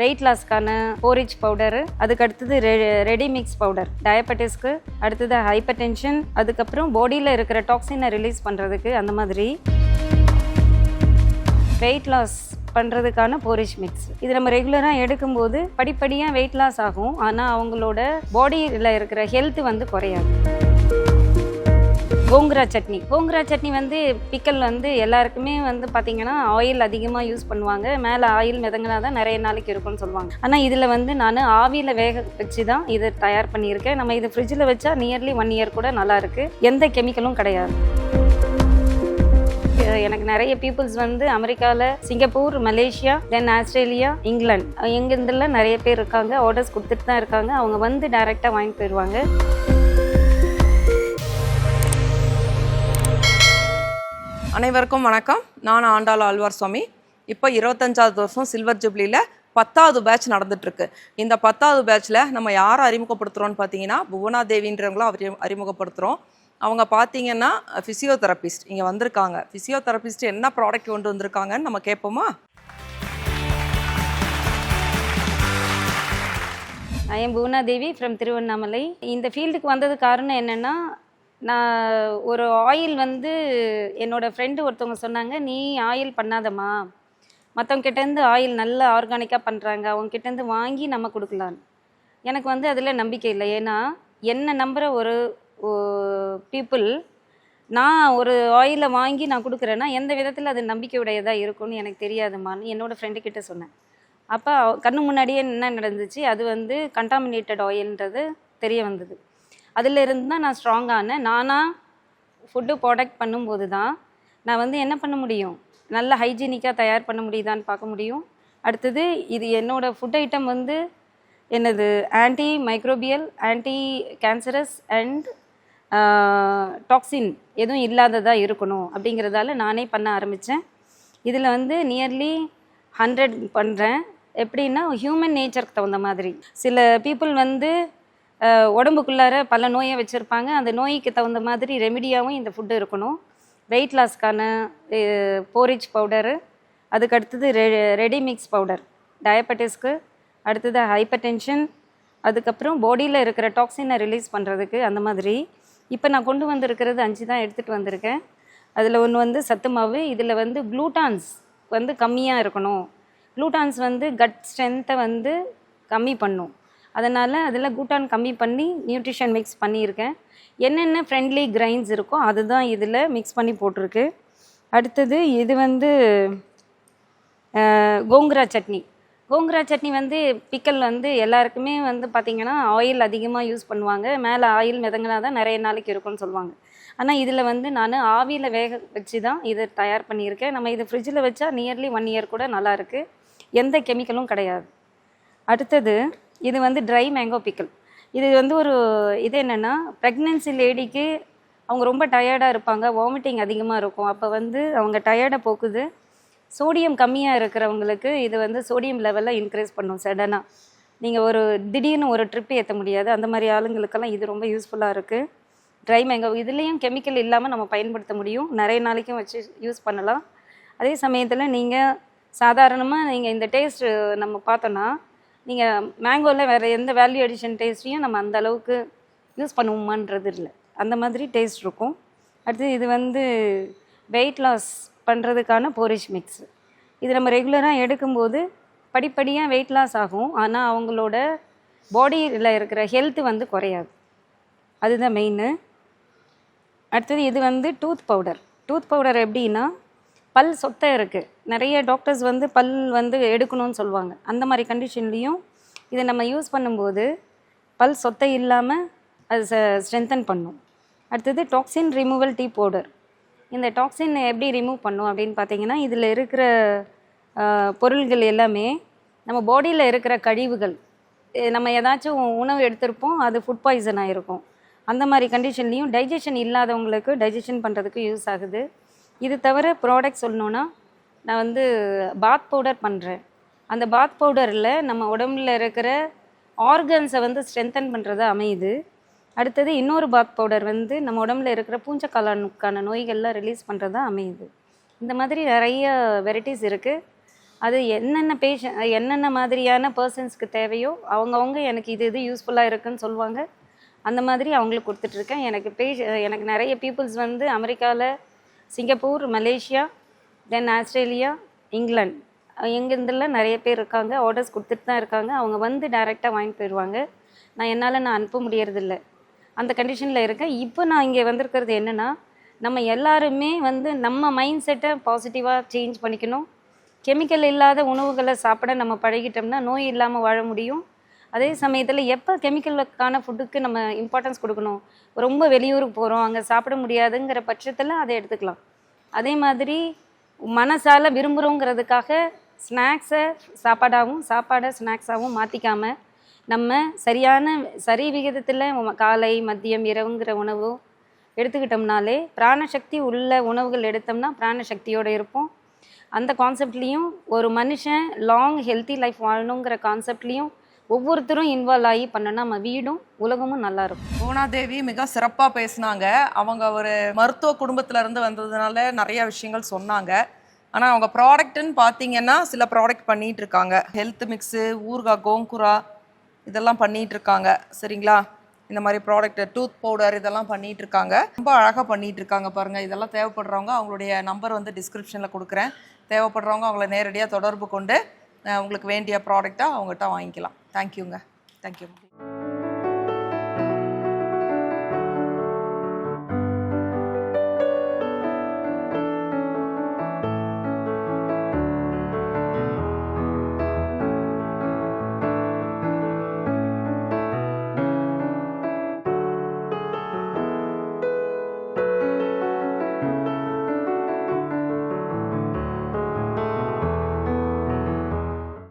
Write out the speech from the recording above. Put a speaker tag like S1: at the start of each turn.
S1: Wait லாஸ்க்கான foreach powder அதுக்கு அடுத்தது ready mix powder டயபெட்டிஸ்க்கு அடுத்தது ஹைப்பர் டென்ஷன் அதுக்கப்புறம் பாடியில் இருக்கிற டாக்ஸினை ரிலீஸ் பண்ணுறதுக்கு அந்த மாதிரி வெயிட் லாஸ் பண்ணுறதுக்கான போரிஷ் மிக்ஸ் இது நம்ம ரெகுலராக எடுக்கும்போது படிப்படியாக வெயிட் லாஸ் ஆகும். ஆனால் அவங்களோட பாடியில் இருக்கிற ஹெல்த் வந்து குறையாது. கோங்குரா சட்னி. கோங்குரா சட்னி வந்து பிக்கல் வந்து எல்லாருக்குமே வந்து பார்த்தீங்கன்னா ஆயில் அதிகமாக யூஸ் பண்ணுவாங்க. மேலே ஆயில் மிதங்கினா தான் நிறைய நாளைக்கு இருக்கும்னு சொல்லுவாங்க. ஆனால் இதில் வந்து நான் ஆவியில் வேக வச்சு தான் இதை தயார் பண்ணியிருக்கேன். நம்ம இது ஃப்ரிட்ஜில் வச்சா நியர்லி ஒன் இயர் கூட நல்லாயிருக்கு எந்த கெமிக்கலும் கிடையாது. எனக்கு நிறைய பீப்புள்ஸ் வந்து அமெரிக்காவில் சிங்கப்பூர் மலேசியா தென் ஆஸ்திரேலியா இங்கிலாந்து. எங்கேருந்துலாம் நிறைய பேர் இருக்காங்க. ஆர்டர்ஸ் கொடுத்துட்டு தான் இருக்காங்க. அவங்க வந்து டைரெக்டாக வாங்கிட்டு போயிடுவாங்க
S2: அனைவருக்கும் வணக்கம். நான் ஆண்டாள் ஆழ்வார் சுவாமி. இப்போ இருபத்தஞ்சாவது வருஷம் சில்வர் ஜூப்ளியில் பத்தாவது பேட்ச் நடந்துட்டுருக்கு. இந்த பத்தாவது பேட்ச்சில் நம்ம யாரை அறிமுகப்படுத்துகிறோம்னு பார்த்தீங்கன்னா புவனா தேவின்றவங்களும் அறி அறிமுகப்படுத்துகிறோம் அவங்க பார்த்தீங்கன்னா ஃபிசியோதெரபிஸ்ட் இங்கே வந்திருக்காங்க. ஃபிசியோதெரபிஸ்ட் என்ன ப்ராடக்ட் கொண்டு வந்திருக்காங்கன்னு நம்ம கேட்போமா?
S1: I am Bhuvana Devi from Tiruvannamalai இந்த ஃபீல்டுக்கு வந்தது காரணம் என்னென்னா நான் ஒரு ஆயில் வந்து என்னோடய ஃப்ரெண்டு ஒருத்தவங்க சொன்னாங்க நீ ஆயில் பண்ணாதம்மா. மற்றவங்க கிட்டேருந்து ஆயில் நல்ல ஆர்கானிக்காக பண்ணுறாங்க அவங்ககிட்டேருந்து வாங்கி நம்ம கொடுக்கலான்னு எனக்கு வந்து அதில் நம்பிக்கை இல்லை. ஏன்னா என்னை நம்புகிற ஒரு பீப்புள் நான் ஒரு ஆயிலை வாங்கி நான் கொடுக்குறேன்னா எந்த விதத்தில் அது நம்பிக்கையுடையதாக இருக்கும்னு எனக்கு தெரியாதுமான்னு என்னோடய ஃப்ரெண்டு கிட்ட சொன்னேன். அப்போ கண்ணு முன்னாடியே என்ன நடந்துச்சு? அது வந்து கண்டாமினேட்டட் ஆயில்ன்றது தெரிய வந்தது. அதில் இருந்து தான் நான் ஸ்ட்ராங் ஆனேன் நானாக ஃபுட்டு ப்ராடக்ட் பண்ணும்போது தான் நான் வந்து என்ன பண்ண முடியும்? நல்ல ஹைஜீனிக்காக தயார் பண்ண முடியுதான்னு பார்க்க முடியும். அடுத்தது இது என்னோடய ஃபுட் ஐட்டம் வந்து என்னது? Anti microbial anti cancerous and toxin எதுவும் இல்லாததாக இருக்கணும் அப்படிங்கிறதால நானே பண்ண ஆரம்பித்தேன் இதில் வந்து நியர்லி ஹண்ட்ரட் பண்ணுறேன் எப்படின்னா ஹியூமன் நேச்சருக்கு தகுந்த மாதிரி. சில பீப்புள் வந்து உடம்புக்குள்ளார பல நோயை வச்சுருப்பாங்க. அந்த நோய்க்கு தகுந்த மாதிரி ரெமிடியாகவும் இந்த ஃபுட்டு இருக்கணும். வெயிட் லாஸ்க்கான போரிச் பவுடரு அதுக்கு அடுத்தது ரெ ரெடி மிக்ஸ் பவுடர் டயபெட்டிஸ்க்கு அடுத்தது ஹைப்பர் டென்ஷன் அதுக்கப்புறம் பாடியில் இருக்கிற டாக்ஸினை ரிலீஸ் பண்ணுறதுக்கு அந்த மாதிரி. இப்போ நான் கொண்டு வந்திருக்கிறது அஞ்சு தான் எடுத்துகிட்டு வந்திருக்கேன். அதில் ஒன்று வந்து சத்து மாவு இதில் வந்து குளூட்டான்ஸ் வந்து கம்மியாக இருக்கணும். குளூட்டான்ஸ் வந்து கட் ஸ்ட்ரென்த்தை வந்து கம்மி பண்ணும். அதனால் அதில் கூட்டான் கம்மி பண்ணி நியூட்ரிஷன் மிக்ஸ் பண்ணியிருக்கேன். என்னென்ன ஃப்ரெண்ட்லி கிரைன்ஸ் இருக்கோ அதுதான் இதில் மிக்ஸ் பண்ணி போட்டிருக்கு. அடுத்தது இது வந்து கோங்குரா சட்னி. கோங்குரா சட்னி வந்து பிக்கல் வந்து எல்லாருக்குமே வந்து பார்த்திங்கன்னா ஆயில் அதிகமாக யூஸ் பண்ணுவாங்க. மேலே ஆயில் மிதங்கினா தான் நிறைய நாளைக்கு இருக்கும்னு சொல்லுவாங்க. ஆனால் இதில் வந்து நான் ஆவியில் வேக வச்சு தான் இதை தயார் பண்ணியிருக்கேன். நம்ம இது ஃப்ரிட்ஜில் வச்சா நியர்லி ஒன் இயர் கூட நல்லாயிருக்கு எந்த கெமிக்கலும் கிடையாது. அடுத்தது இது வந்து ட்ரை மேங்கோ பிக்கல் இது வந்து ஒரு இது என்னென்னா ப்ரெக்னென்சி லேடிக்கு அவங்க ரொம்ப டயர்டாக இருப்பாங்க வாமிட்டிங் அதிகமாக இருக்கும். அப்போ வந்து அவங்க டயர்டை போக்குது. சோடியம் கம்மியாக இருக்கிறவங்களுக்கு இது வந்து சோடியம் லெவலில் இன்க்ரீஸ் பண்ணும் சடனாக நீங்கள் ஒரு திடீர்னு ஒரு ட்ரிப் ஏற்ற முடியாது. அந்த மாதிரி ஆளுங்களுக்கெல்லாம் இது ரொம்ப யூஸ்ஃபுல்லாக இருக்குது ட்ரை மேங்கோ இதுலேயும் கெமிக்கல் இல்லாமல் நம்ம பயன்படுத்த முடியும். நிறைய நாளைக்கும் வச்சு யூஸ் பண்ணலாம். அதே சமயத்தில் நீங்கள் சாதாரணமாக நீங்கள் இந்த டேஸ்ட் நம்ம பார்த்தோன்னா நீங்கள் மேங்கோவில் வேறு எந்த வேல்யூ அடிஷன் டேஸ்ட்டையும் நம்ம அந்த அளவுக்கு யூஸ் பண்ணுவோமான்றது இல்லை. அந்த மாதிரி டேஸ்ட் இருக்கும். அடுத்து இது வந்து வெயிட் லாஸ் பண்ணுறதுக்கான போரிஷ் மிக்ஸ் இது நம்ம ரெகுலராக எடுக்கும்போது படிப்படியாக வெயிட் லாஸ் ஆகும். ஆனால் அவங்களோட பாடியில் இருக்கிற ஹெல்த்து வந்து குறையாது. அதுதான் மெயின்னு அடுத்தது இது வந்து டூத் பவுடர் டூத் பவுடர் எப்படின்னா பல் சொத்தை இருக்குது நிறைய டாக்டர்ஸ் வந்து பல் வந்து எடுக்கணும்னு சொல்லுவாங்க. அந்த மாதிரி கண்டிஷன்லேயும் இதை நம்ம யூஸ் பண்ணும்போது பல் சொத்தை இல்லாமல் அது ஸ்ட்ரென்தன் பண்ணும். அடுத்தது டாக்ஸின் ரிமூவல் டீ பவுடர் இந்த டாக்ஸின் எப்படி ரிமூவ் பண்ணும் அப்படின்னு பார்த்தீங்கன்னா இதில் இருக்கிற பொருள்கள் எல்லாமே நம்ம பாடியில் இருக்கிற கழிவுகள் நம்ம ஏதாச்சும் உணவு எடுத்திருப்போம் அது ஃபுட் பாய்சன் ஆகிருக்கும் அந்த மாதிரி கண்டிஷன்லேயும் டைஜஷன் இல்லாதவங்களுக்கு டைஜஷன் பண்ணுறதுக்கு யூஸ் ஆகுது. இது தவிர ப்ராடக்ட் சொல்லணுன்னா நான் வந்து பாத் பவுடர் பண்ணுறேன் அந்த பாத் பவுடரில் நம்ம உடம்புல இருக்கிற ஆர்கன்ஸை வந்து ஸ்ட்ரென்தன் பண்ணுறது அமையுது. அடுத்தது இன்னொரு பாத் பவுடர் வந்து நம்ம உடம்புல இருக்கிற பூஞ்சக்காளானுக்கான நோய்கள்லாம் ரிலீஸ் பண்ணுறதா அமையுது. இந்த மாதிரி நிறைய வெரைட்டிஸ் இருக்குது அது என்னென்ன பேஷ என்னென்ன மாதிரியான பர்சன்ஸ்க்கு தேவையோ அவங்கவுங்க எனக்கு இது இது யூஸ்ஃபுல்லாக இருக்குன்னு சொல்லுவாங்க. அந்த மாதிரி அவங்களுக்கு கொடுத்துட்ருக்கேன் எனக்கு பேஷ எனக்கு நிறைய பீப்புள்ஸ் வந்து அமெரிக்காவில் சிங்கப்பூர் மலேசியா தென் ஆஸ்திரேலியா இங்கிலாந்து. எங்கேருந்துலாம் நிறைய பேர் இருக்காங்க. ஆர்டர்ஸ் கொடுத்துட்டு தான் இருக்காங்க. அவங்க வந்து டைரெக்டாக வாங்கிட்டு போயிடுவாங்க நான் என்னால் நான் அனுப்ப முடியறதில்ல. அந்த கண்டிஷனில் இருக்கேன். இப்போ நான் இங்கே வந்திருக்கிறது என்னென்னா நம்ம எல்லாருமே வந்து நம்ம மைண்ட் செட்டை பாசிட்டிவாக சேஞ்ச் பண்ணிக்கணும். கெமிக்கல் இல்லாத உணவுகளை சாப்பிட நம்ம பழகிட்டோம்னா நோய் இல்லாமல் வாழ முடியும். அதே சமயத்தில் எப்போ கெமிக்கலுக்கான ஃபுட்டுக்கு நம்ம இம்பார்ட்டன்ஸ் கொடுக்கணும்? ரொம்ப வெளியூருக்கு போகிறோம் அங்கே சாப்பிட முடியாதுங்கிற பட்சத்தில் அதை எடுத்துக்கலாம். அதே மாதிரி மனசால் விரும்புகிறோங்கிறதுக்காக ஸ்நாக்ஸை சாப்பாடாகவும் சாப்பாடை ஸ்நாக்ஸாகவும் மாற்றிக்காமல் நம்ம சரியான சரி விகிதத்தில் காலை மதியம் இரவுங்கிற உணவு எடுத்துக்கிட்டோம்னாலே பிராணசக்தி உள்ள உணவுகள் எடுத்தோம்னா பிராணசக்தியோடு இருப்போம். அந்த கான்செப்ட்லேயும் ஒரு மனுஷன் லாங் ஹெல்த்தி லைஃப் வாழணுங்கிற கான்செப்ட்லேயும் ஒவ்வொருத்தரும் இன்வால்வ் ஆகி பண்ணனா நம்ம வீடும் உலகமும் நல்லா இருக்கும்.
S2: பூனாதேவி மிக சிறப்பாக பேசினாங்க. அவங்க ஒரு மருத்துவ குடும்பத்துல இருந்து வந்ததுனால நிறைய விஷயங்கள் சொன்னாங்க. ஆனால் அவங்க ப்ராடக்ட்னு பார்த்தீங்கன்னா சில ப்ராடக்ட் பண்ணிட்டு இருக்காங்க. ஹெல்த் மிக்ஸு ஊர்கா கோங்குரா இதெல்லாம் பண்ணிட்டு இருக்காங்க. சரிங்களா? இந்த மாதிரி ப்ராடக்ட் டூத் பவுடர் இதெல்லாம் பண்ணிட்டு இருக்காங்க. ரொம்ப அழகாக பண்ணிட்டு இருக்காங்க பாருங்க. இதெல்லாம் தேவைப்படுறவங்க அவங்களுடைய நம்பர் வந்து டிஸ்கிரிப்ஷனில் கொடுக்குறேன். தேவைப்படுறவங்க அவங்கள நேரடியாக தொடர்பு கொண்டு உங்களுக்கு வேண்டிய ப்ராடக்டாக அவங்ககிட்ட வாங்கிக்கலாம். தேங்க்யூங்க தேங்க்யூ